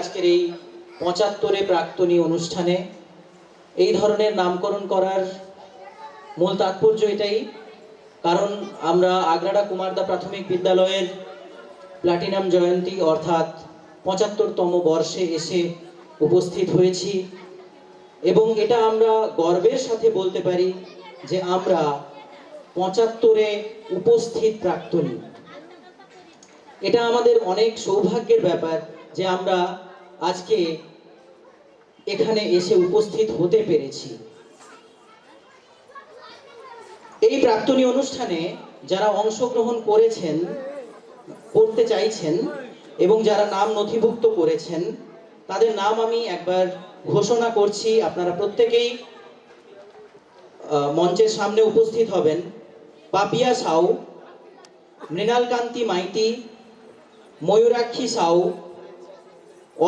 আজকের এই পঁচাত্তরে প্রাক্তনী অনুষ্ঠানে এই ধরনের নামকরণ করার মূল তাৎপর্য এটাই। কারণ আমরা আগ্রাডা কুমারদা প্রাথমিক বিদ্যালয়ের প্লাটিনাম জয়ন্তী অর্থাৎ পঁচাত্তরতম বর্ষে এসে উপস্থিত হয়েছি। এবং এটা আমরা গর্বের সাথে বলতে পারি যে আমরা পঁচাত্তরে উপস্থিত প্রাক্তনী। এটা আমাদের অনেক সৌভাগ্যের ব্যাপার যে আমরা আজকে এখানে এসে উপস্থিত হতে পেরেছি। এই প্রাক্তনী অনুষ্ঠানে যারা অংশগ্রহণ করেছেন, করতে চাইছেন এবং যারা নাম নথিভুক্ত করেছেন, তাদের নাম আমি একবার ঘোষণা করছি, আপনারা প্রত্যেকেই মঞ্চের সামনে উপস্থিত হবেন। পাপিয়া সাউ, মৃণালকান্তি মাইতি, ময়ূরাক্ষী সাউ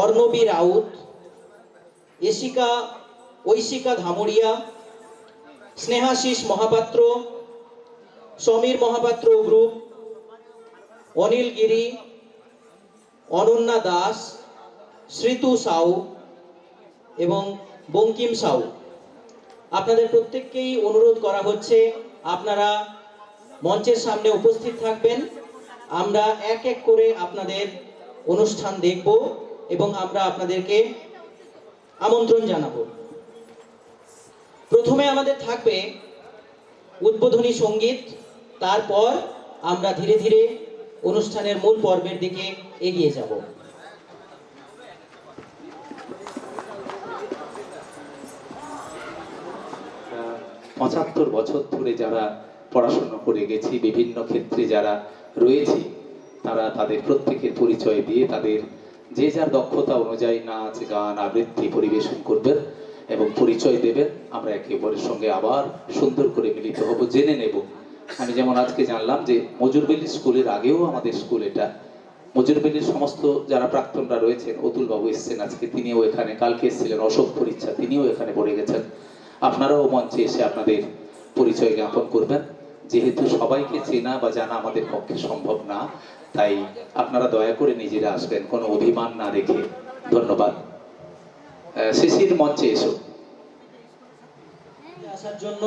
অর্ণবী রাউত, এশিকা, ঐশিকা ধামরিয়া স্নেহাশিস মহাপাত্র, সমীর মহাপাত্র গ্রুপ অনিল গিরি, অনন্যা দাস শ্রীতু সাউ এবং বঙ্কিম সাউ। আপনাদের প্রত্যেককেই অনুরোধ করা হচ্ছে, আপনারা মঞ্চের সামনে উপস্থিত থাকবেন। আমরা এক এক করে আপনাদের অনুষ্ঠান দেখব। এবং আমরা আপনাদেরকে আমন্ত্রণ জানাব। প্রথমে আমাদের থাকবে উদ্বোধনী সংগীত, তারপর আমরা ধীরে ধীরে অনুষ্ঠানের মূল পর্বের দিকে এগিয়ে যাব। পঁচাত্তর বছর ধরে যারা পড়াশোনা করে গেছি, বিভিন্ন ক্ষেত্রে যারা রয়েছি, তারা তাদের প্রত্যেকের পরিচয় দিয়ে তাদের যে যার দক্ষতা অনুযায়ী নাচ, গান, আবৃত্তি পরিবেশন করবেন এবং পরিচয় দেবেন, আমরা একে অপরের সঙ্গে আবার সুন্দর করে মিলিত হব, জেনে নেব। আমি যেমন আজকে জানলাম যে মজুরবেলি স্কুলের আগেও আমাদের স্কুল এটা। মজুরবেলির সমস্ত যারা প্রাক্তনরা রয়েছেন, অতুল বাবু এসেছেন আজকে, তিনিও এখানে, কালকে এসেছিলেন, অশোক পরীক্ষা তিনিও এখানে পড়ে গেছেন। আপনারাও মঞ্চে এসে আপনাদের পরিচয় জ্ঞাপন করবেন। যেহেতু সবাইকে চেনা বা জানা আমাদের পক্ষে সম্ভব না তাই আপনারা দয়া করে নিজেরা আসবেন কোনো অভিমান না রেখে। ধন্যবাদ। শিশির মঞ্চে এসো। আসার জন্য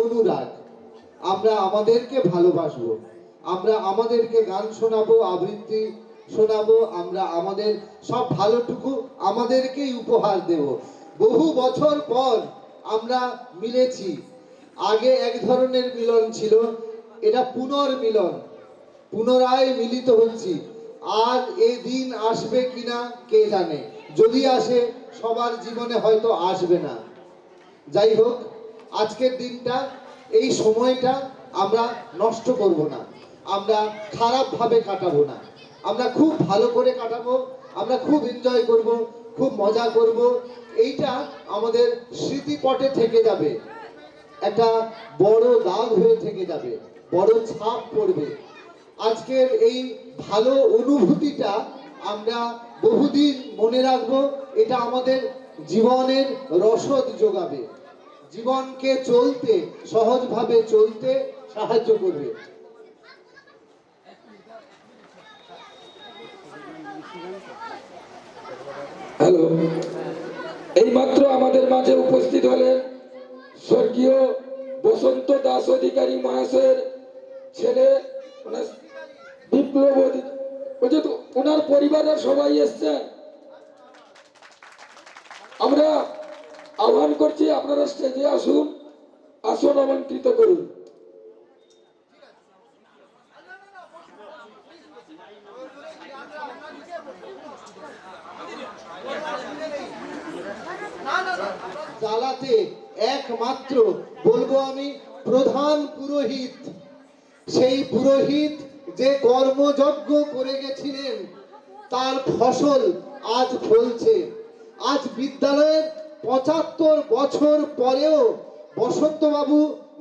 অনুরাগ আমরা আমাদেরকে ভালোবাসবো। আমরা আমাদেরকে গান শোনাবো আবৃত্তি শোনাবো আমরা আমাদের সব ভালোটুকু আমাদেরকেই উপহার দেব। বহু বছর পর আমরা মিলেছি। আগে এক ধরনের মিলন ছিল, এটা পুনর্মিলন পুনরায় মিলিত হচ্ছি। আর এই দিন আসবে কিনা কে জানে? যদি আসে, সবার জীবনে হয়তো আসবে না। যাই হোক, আজকের দিনটা, এই সময়টা আমরা নষ্ট করব না। আমরা খারাপভাবে কাটাবো না। আমরা খুব ভালো করে কাটাবো, আমরা খুব এনজয় করব। খুব মজা করব। এইটা আমাদের স্মৃতিপটে থেকে যাবে। একটা বড় দাগ হয়ে থেকে যাবে। বড় ছাপ পড়বে। আজকের এই ভালো অনুভূতিটা আমরা বহুদিন মনে রাখব, এটা আমাদের জীবনের রসদ যোগাবে। জীবনকে চলতে, সহজভাবে চলতে সাহায্য করবে। হ্যালো। এইমাত্র আমাদের মাঝে উপস্থিত হলেন স্বর্গীয় বসন্ত দাস অধিকারী মহাশয়ের ছেলে মানে বিপ্লব ওনার পরিবারের সবাই এসছেন। আমরা আহ্বান করছি আপনারা স্টেজে আসুন, আসন আমন্ত্রিত করুন। জ্বালাতে একমাত্র বলব আমি প্রধান পুরোহিত। সেই পুরোহিত যে কর্মযজ্ঞ করে গেছিলেন, তার ফসল আজ ফলছে। আজ বিদ্যালয়ের পঁচাত্তর বছর পরেও বসন্তবাবু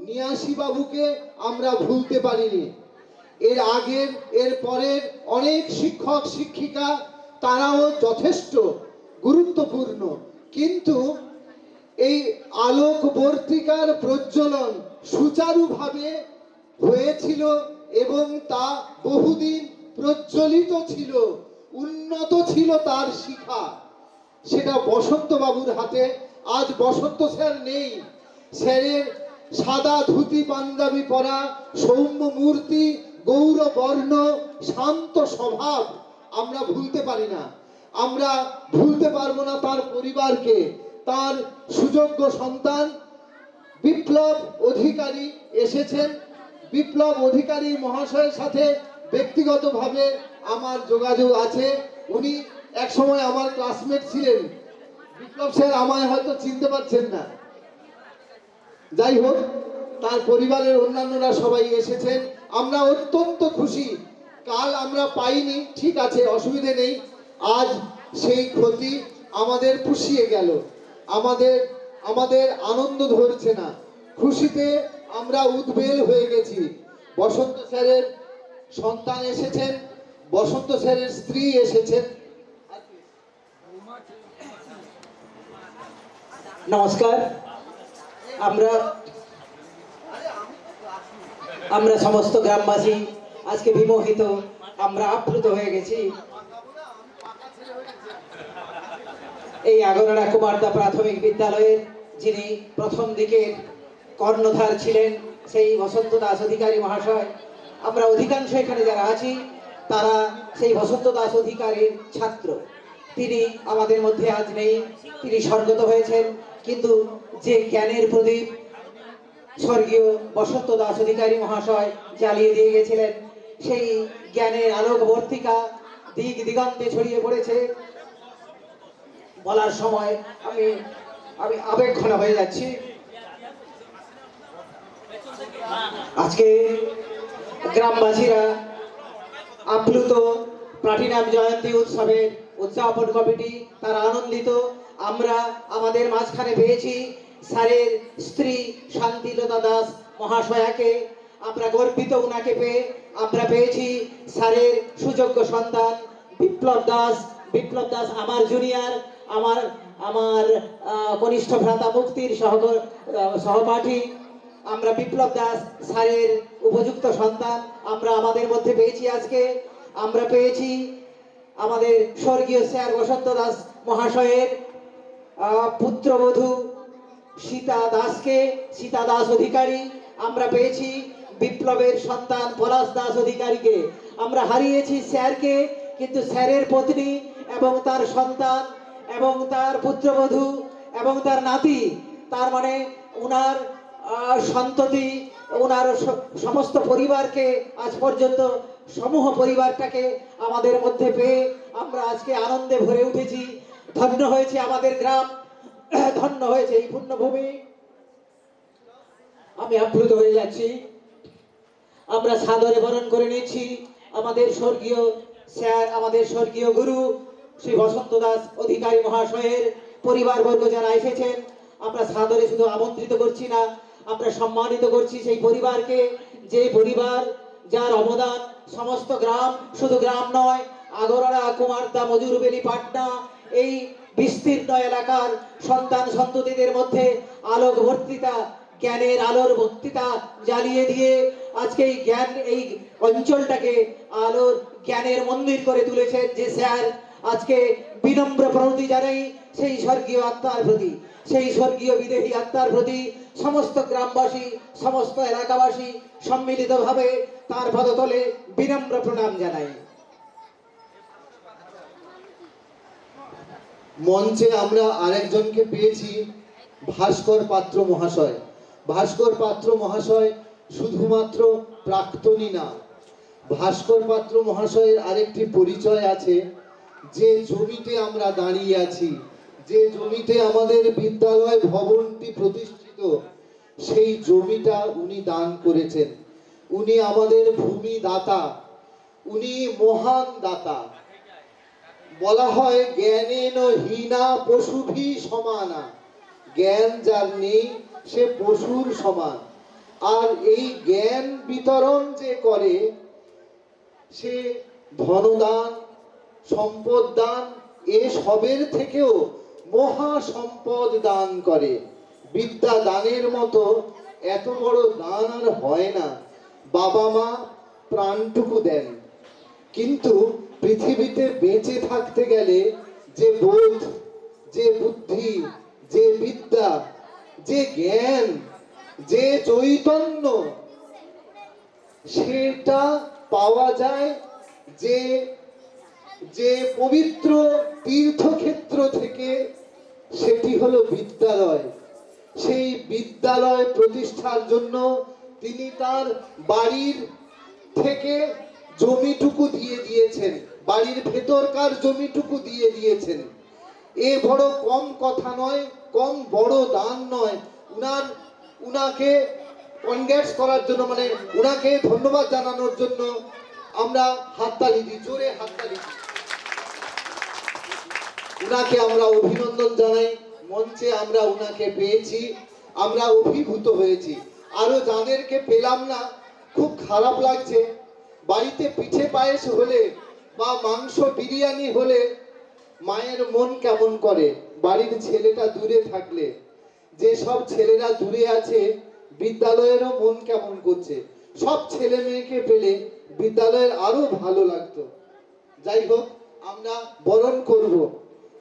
নিয়াসী বাবুকে আমরা ভুলতে পারিনি। এর আগের, এর পরের অনেক শিক্ষক, শিক্ষিকা, তারাও যথেষ্ট গুরুত্বপূর্ণ। কিন্তু এই আলোকবর্তিকার প্রজ্বলন সুচারুভাবে হয়েছিল এবং তা বহুদিন প্রজ্বলিত ছিল, উন্নত ছিল তার শিখা। সেটা বসন্ত বাবুর হাতে, আজ বসন্ত স্যার নেই। স্যারের সাদা ধুতি, পাঞ্জাবি পরা, সৌম্য মূর্তি গৌর বর্ণ শান্ত স্বভাব আমরা ভুলতে পারি না। আমরা ভুলতে পারব না তার পরিবারকে। তার সুযোগ্য সন্তান বিপ্লব অধিকারী এসেছেন। বিপ্লব অধিকারী মহাশয়ের সাথে ব্যক্তিগতভাবে আমার যোগাযোগ আছে। উনি এক সময় আমার ক্লাসমেট ছিলেন। বিপ্লব স্যার আমায় হয়তো চিনতে পারছেন না। যাই হোক, তার পরিবারের অন্যান্যরা সবাই এসেছেন। আমরা অত্যন্ত খুশি। কাল আমরা পাইনি, ঠিক আছে, অসুবিধে নেই। আজ সেই ক্ষতি আমাদের পুষিয়ে গেল। আমাদের আমাদের আনন্দ ধরছে না। খুশিতে আমরা উদ্বেল হয়ে গেছি। বসন্ত স্যারের সন্তান এসেছেন, বসন্ত স্যারের স্ত্রী এসেছেন। নমস্কার। আমরা আমরা সমস্ত গ্রামবাসী আজকে বিমোহিত, আমরা আপ্লুত হয়ে গেছি। এই আগরড়া কুমারদা প্রাথমিক বিদ্যালয়ের যিনি প্রথম দিকের কর্ণধার ছিলেন, সেই বসন্ত দাস অধিকারী মহাশয়, আমরা অধিকাংশ এখানে যারা আছি, তারা সেই বসন্ত দাস অধিকারীর ছাত্র। তিনি আমাদের মধ্যে আজ নেই, তিনি স্বর্গত হয়েছেন, কিন্তু যে জ্ঞানের প্রদীপ স্বর্গীয় বসন্ত দাস অধিকারী মহাশয় জ্বালিয়ে দিয়ে গেছিলেন, সেই জ্ঞানের আলোকবর্তিকা দিক দিগন্তে ছড়িয়ে পড়েছে। বলার সময় আমি আমি আবেগঘন হয়ে যাচ্ছি। আজকে গ্রামবাসীরা আপ্লুত প্লাটিনাম জয়ন্তী উৎসবের উদযাপন কমিটি, তারা আনন্দিত। আমরা আমাদের মাঝখানে পেয়েছি স্যারের স্ত্রী শান্তিলতা দাস মহাশয়াকে। আমরা গর্বিত উনাকে পেয়ে আমরা পেয়েছি স্যারের সুযোগ্য সন্তান বিপ্লব দাস। বিপ্লব দাস আমার জুনিয়র আমার আমার কনিষ্ঠ ভ্রাতা মুক্তির সহ সহপাঠী, আমরা বিপ্লব দাস স্যারের উপযুক্ত সন্তান, আমরা আমাদের মধ্যে পেয়েছি আজকে। আমরা পেয়েছি আমাদের স্বর্গীয় স্যার বসন্ত দাস মহাশয়ের পুত্রবধূ সীতা দাসকে, সীতা দাস অধিকারী। আমরা পেয়েছি বিপ্লবের সন্তান পলাশ দাস অধিকারীকে। আমরা হারিয়েছি স্যারকে, কিন্তু স্যারের পত্নী এবং তার সন্তান এবং তার পুত্রবধূ এবং তার নাতি, তার মানে উনার সন্ততি ওনার সমস্ত পরিবারকে আজ পর্যন্ত সমূহ পরিবারটাকে আমাদের মধ্যে পেয়ে আমরা আজকে আনন্দে ভরে উঠেছি। ধন্য হয়েছে আমাদের গ্রাম, ধন্য হয়েছে এই পুণ্যভূমি। আমি আপ্লুত হয়ে যাচ্ছি। আমরা সাদরে বরণ করে নিচ্ছি আমাদের স্বর্গীয় স্যার, আমাদের স্বর্গীয় গুরু শ্রী বসন্ত দাস অধিকারী মহাশয়ের পরিবারবর্গ যারা এসেছেন, আমরা সাদরে শুধু আমন্ত্রিত করছি না, আমরা সম্মানিত করছি সেই পরিবারকে, যে পরিবার যার অবদান সমস্ত গ্রাম শুধু গ্রাম নয় আগরড়া কুমারদা মজুরবেলি পাটনা, এই বিস্তীর্ণ এলাকার সন্তান সন্ততিদের মধ্যে আলোক বর্তিতা জ্ঞানের আলোর বক্তৃতা জ্বালিয়ে দিয়ে আজকে এই জ্ঞান, এই অঞ্চলটাকে আলোর জ্ঞানের মন্দির করে তুলেছেন যে স্যার আজকে বিনম্র প্রণতি জানাই সেই স্বর্গীয় আত্মার প্রতি, সেই স্বর্গীয় বিদেহী আত্মার প্রতি, সমস্ত গ্রামবাসী, সমস্ত এলাকাবাসী সম্মিলিতভাবে তার পদতলে বিনম্র প্রণাম জানাই। মঞ্চে আমরা আরেকজনকে পেয়েছি, ভাস্কর পাত্র মহাশয়। ভাস্কর পাত্র মহাশয় শুধুমাত্র প্রাক্তনী না, ভাস্কর পাত্র মহাশয়ের আরেকটি পরিচয় আছে। যে জমিতে আমরা দাঁড়িয়ে আছি, যে জমিতে আমাদের বিদ্যালয় ভবনটি প্রতিষ্ঠিত, সেই জমিটা উনি দান করেছেন। উনি আমাদের ভূমি দাতা উনি মহান দাতা। বলা হয় জ্ঞানেন হীনা পশুভি সমানা। জ্ঞান যার নেই, সে পশুর সমান। আর এই জ্ঞান বিতরণ যে করে, সে ধনদান সম্পদ দান এ সবের থেকেও মহা সম্পদ দান করে। বিদ্যা দানের মতো এত বড় দান আর হয় না। বাবা মা প্রাণটুকু দেন। কিন্তু পৃথিবীতে বেঁচে থাকতে গেলে যে বোধ, যে বুদ্ধি, যে বিদ্যা, যে জ্ঞান, যে চৈতন্য, সেটা পাওয়া যায় যে যে পবিত্র তীর্থক্ষেত্র থেকে সেটি হলো বিদ্যালয়। সেই বিদ্যালয় প্রতিষ্ঠার জন্য তিনি তার বাড়ির থেকে জমিটুকু দিয়ে দিয়েছেন। বাড়ির ভেতরকার জমিটুকু দিয়ে দিয়েছেন। এ বড় কম কথা নয়, কম বড় দান নয়। উনার, উনাকে কনগ্রেটস করার জন্য মানে উনাকে ধন্যবাদ জানানোর জন্য আমরা হাততালি দিই। জোরে হাততালি দিই। উনাকে আমরা অভিনন্দন জানাই। মঞ্চে আমরা উনাকে পেয়েছি। আমরা অভিভূত হয়েছি। আরও যাদেরকে পেলাম না, খুব খারাপ লাগছে। বাড়িতে পিঠে পায়েস হলে বা মাংস বিরিয়ানি হলে মায়ের মন কেমন করে? বাড়ির ছেলেটা দূরে থাকলে, যে সব ছেলেরা দূরে আছে, বিদ্যালয়েরও মন কেমন করছে? সব ছেলে মেয়েকে পেলে বিদ্যালয়ের আরও ভালো লাগতো। যাই হোক, আমরা বরণ করব।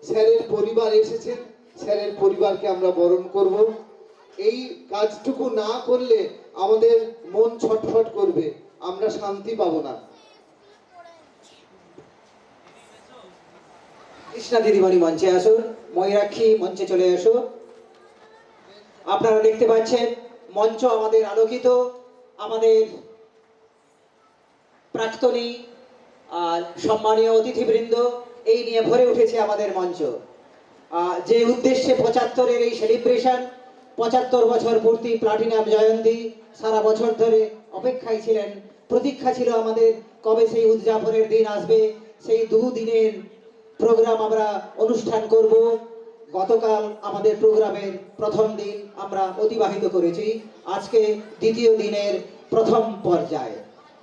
স্যারের পরিবার এসেছেন স্যারের পরিবারকে আমরা বরণ করব। এই কাজটুকু না করলে আমাদের মন ছটফট করবে, আমরা শান্তি পাবো না। কৃষ্ণা দিদিমণি মঞ্চে আসুন ময়ূরাক্ষী মঞ্চে চলে আসো আপনারা দেখতে পাচ্ছেন, মঞ্চ আমাদের আলোকিত, আমাদের প্রাক্তনী আর সম্মানীয় অতিথিবৃন্দ এই নিয়ে ভরে উঠেছে আমাদের মঞ্চ। যে উদ্দেশ্যে পঁচাত্তরের এই সেলিব্রেশন পঁচাত্তর বছর পূর্তি প্লাটিনাম জয়ন্তী, সারা বছর ধরে অপেক্ষায় ছিলেন। প্রতীক্ষা ছিল আমাদের কবে সেই উদযাপনের দিন আসবে, সেই দুদিনের প্রোগ্রাম আমরা অনুষ্ঠান করব। গতকাল আমাদের প্রোগ্রামের প্রথম দিন আমরা অতিবাহিত করেছি। আজকে দ্বিতীয় দিনের প্রথম পর্যায়ে।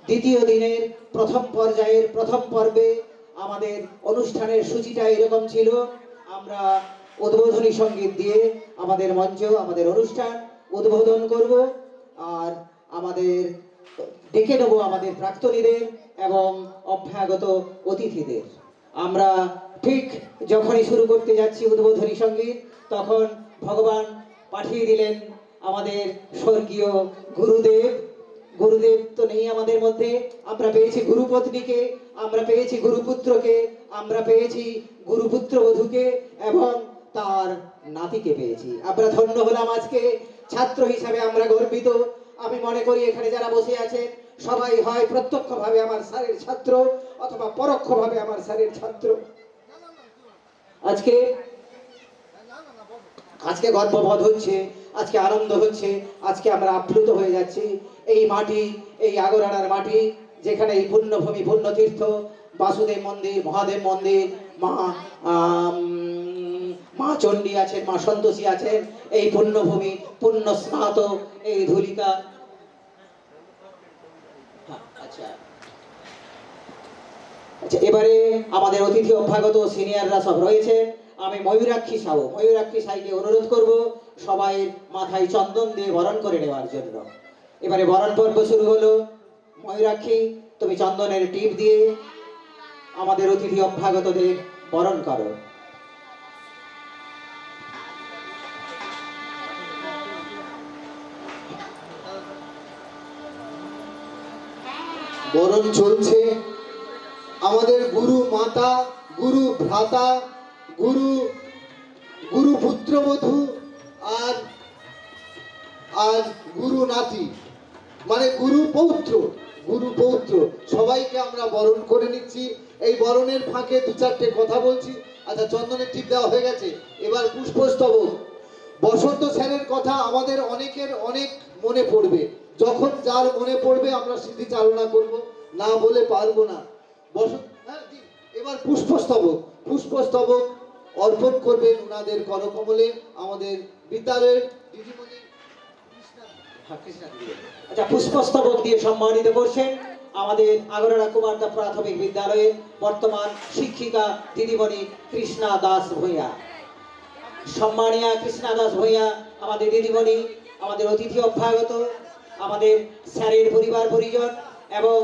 দ্বিতীয় দিনের প্রথম পর্যায়ের প্রথম পর্বে আমাদের অনুষ্ঠানের সূচিটা এরকম ছিল। আমরা উদ্বোধনী সংগীত দিয়ে আমাদের মঞ্চ আমাদের অনুষ্ঠান উদ্বোধন করব আর আমাদের ডেকে নেব আমাদের প্রাক্তনীদের এবং অভ্যাগত অতিথিদের। আমরা ঠিক যখনই শুরু করতে যাচ্ছি উদ্বোধনী সংগীত, তখন ভগবান পাঠিয়ে দিলেন আমাদের স্বর্গীয় গুরুদেব। গুরুদেব তো নেই আমাদের মধ্যে। আমরা পেয়েছি গুরুপত্নীকে, আমরা পেয়েছি গুরুপুত্রকে, আমরা পেয়েছি গুরুপুত্র বধূকে এবং তার নাতিকে পেয়েছি। আমরা ধন্য হলাম আজকে ছাত্র হিসাবে আমরা গর্বিত। আমি মনে করি এখানে যারা বসে আছেন, সবাই হয় প্রত্যক্ষভাবে আমার স্যারের ছাত্র অথবা পরোক্ষভাবে আমার স্যারের ছাত্র। আজকে আজকে গর্ববোধ হচ্ছে আজকে আনন্দ হচ্ছে আজকে আমরা আপ্লুত হয়ে যাচ্ছি। এই মাটি এই আগরানার মাটি যেখানে এই পুণ্যভূমি পুণ্যতীর্থ বাসুদেব মন্দির মহাদেব মন্দির মা মা চণ্ডী আছেন মা সন্তোষী আছেন এই পুণ্যভূমি পুণ্য স্নাত এই ধুলিকা। হ্যাঁ, আচ্ছা। আচ্ছা এবারে আমাদের অতিথি অভ্যাগত সিনিয়ররা সব রয়েছেন আমি ময়ূরাক্ষী সাহ ময়ূরাক্ষী সাইকে অনুরোধ করব সবাই মাথায় চন্দন দিয়ে বরণ করে নেওয়ার জন্য। এবারে বরণ পর্ব শুরু হলো। ময়ূরাক্ষী, তুমি চন্দনের টিপ দিয়ে আমাদের অতিথি অভ্যাগতদের বরণ করো। বরণ চলছে। আমাদের গুরু মাতা, গুরু ভ্রাতা গুরু গুরু পুত্রবধূ আর আর গুরু নাতি। মানে গুরু পৌত্র গুরু পৌত্র। সবাইকে আমরা বরণ করে নিচ্ছি। এই বরণের ফাঁকে দু চারটে কথা বলছি। আচ্ছা চন্দনের টিপ দেওয়া হয়ে গেছে। এবার পুষ্পস্তবক। বসন্ত স্যারের কথা আমাদের অনেকের অনেক মনে পড়বে। যখন যার মনে পড়বে, আমরা স্মৃতি চালনা করব। না বলে পারব না। বসন্ত হ্যাঁ। এবার পুষ্পস্তবক। পুষ্পস্তবক অর্পণ করবেন ওনাদের করকমলে আমাদের বিদ্যালয়ের। আচ্ছা পুষ্পস্তবক দিয়ে সম্মানিত করছেন আমাদের আগরড়া কুমারদা প্রাথমিক বিদ্যালয়ের বর্তমান শিক্ষিকা দিদিমণি কৃষ্ণা দাস ভূঁইয়া সম্মানিয়া কৃষ্ণা দাস ভূঁইয়া, আমাদের দিদিমণি, আমাদের অতিথি অভ্যাগত, আমাদের স্যারের পরিবার পরিজন এবং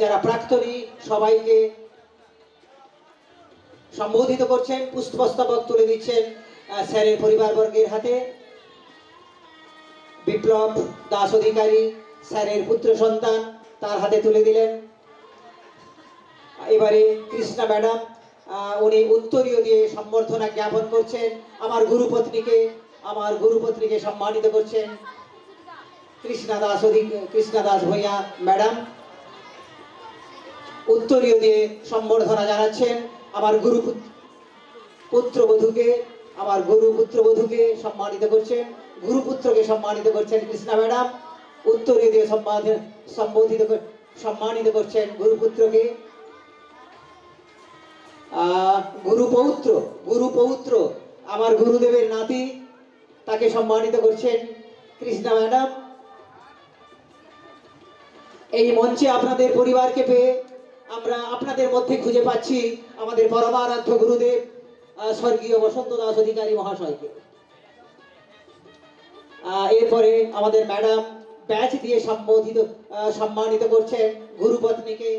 যারা প্রাক্তনী, সবাইকে সম্বোধিত করছেন, পুষ্পস্তবক তুলে দিচ্ছেন স্যারের পরিবারবর্গের হাতে। বিপ্লব দাস অধিকারী, স্যারের পুত্র সন্তান তার হাতে তুলে দিলেন। এবারে কৃষ্ণা ম্যাডাম উনি উত্তরীয় দিয়ে সম্বর্ধনা জ্ঞাপন করছেন। আমার গুরুপত্নীকে আমার গুরুপত্নীকে সম্মানিত করছেন কৃষ্ণা দাস অধিক কৃষ্ণা দাস ভূঁইয়া ম্যাডাম। উত্তরীয় দিয়ে সম্বর্ধনা জানাচ্ছেন। আমার গুরু পুত্রবধূকে, আমার গুরু পুত্রবধূকে সম্মানিত করছেন গুরুপুত্রকে সম্মানিত করছেন কৃষ্ণা ম্যাডাম। উত্তরে দিয়ে সম্বোধিত সম্মানিত করছেন গুরুপুত্রকে গুরুপৌত্র গুরুপৌত্র আমার গুরুদেবের নাতি, তাকে সম্মানিত করছেন কৃষ্ণা ম্যাডাম। এই মঞ্চে আপনাদের পরিবারকে পেয়ে আমরা আপনাদের মধ্যে খুঁজে পাচ্ছি আমাদের পরমারাধ্য গুরুদেব স্বর্গীয় বসন্ত দাস অধিকারী মহাশয়কে। এরপরে আমাদের ম্যাডাম ব্যাচ দিয়ে সম্বোধিত সম্মানিত করছেন গুরুপত্নীকে,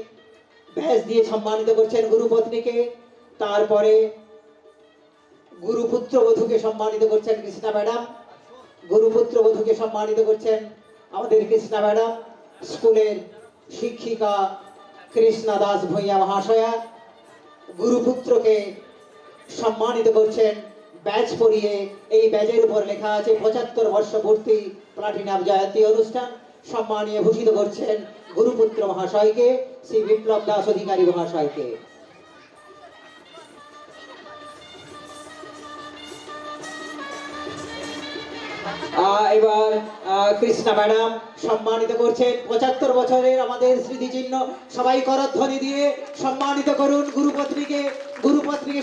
ব্যাচ দিয়ে সম্মানিত করছেন গুরুপত্নীকে। তারপরে গুরুপুত্র বধূকে সম্মানিত করছেন কৃষ্ণা ম্যাডাম, গুরুপুত্র বধূকে সম্মানিত করছেন আমাদের কৃষ্ণা ম্যাডাম, স্কুলের শিক্ষিকা কৃষ্ণা দাস ভূঁইয়া মহাশয়া, গুরুপুত্রকে সম্মানিত করছেন। ব্যাচ পরিয়ে এই ব্যাচের উপর লেখা আছে, পঁচাত্তর বর্ষপূর্তি প্লাটিনাম জয়ন্তী অনুষ্ঠান। সম্মানীয় ভূষিত করছেন গুরুপুত্র মহাশয়কে, শ্রী বিপ্লব দাস অধিকারী মহাশয়কে। এবার কৃষ্ণা ম্যাডাম সম্মানিত করছেন। পঁচাত্তর বছরের আমাদের স্মৃতিচিহ্ন সবাই করধ্বনি দিয়ে সম্মানিত করুন।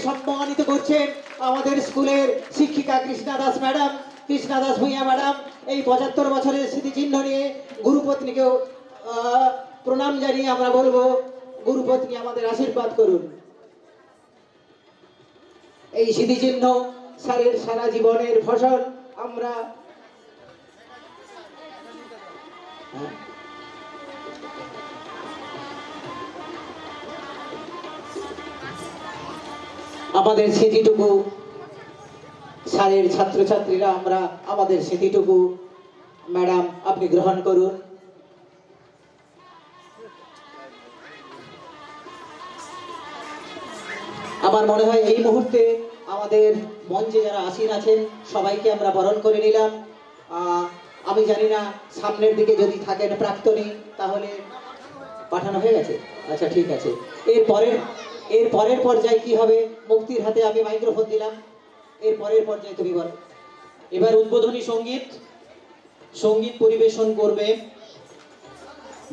সম্মানিত করছেন আমাদের স্কুলের শিক্ষিকা কৃষ্ণা দাস ম্যাডাম, কৃষ্ণা দাস ভূঁইয়া ম্যাডাম। এই পঁচাত্তর বছরের স্মৃতিচিহ্ন নিয়ে গুরুপত্নীকেও প্রণাম জানিয়ে আমরা বলব, গুরুপত্নী আমাদের আশীর্বাদ করুন। এই স্মৃতিচিহ্ন স্যারের সারা জীবনের ফসল আমরা আমাদের স্মৃতিটুকু, স্যারের ছাত্রছাত্রীরা, আমরা আমাদের স্মৃতিটুকু, ম্যাডাম, আপনি গ্রহণ করুন। আমার মনে হয় এই মুহূর্তে আমাদের মঞ্চে যারা আসীন আছেন, সবাইকে আমরা বরণ করে নিলাম। আমি জানি না, সামনের দিকে যদি থাকেন প্রাক্তনী, তাহলে পাঠানো হয়ে গেছে। আচ্ছা ঠিক আছে। এর পরের এর পরের পর্যায়ে কি হবে? মুক্তির হাতে আমি মাইক্রোফোন দিলাম। এর পরের পর্যায়ে তুমি বল। এবার উদ্বোধনী সংগীত। সংগীত পরিবেশন করবে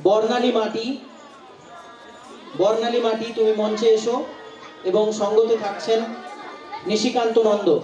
বর্ণালী মাটি। বর্ণালী মাটি, তুমি মঞ্চে এসো এবং সঙ্গতে থাকছেন নিশিকান্ত নন্দ।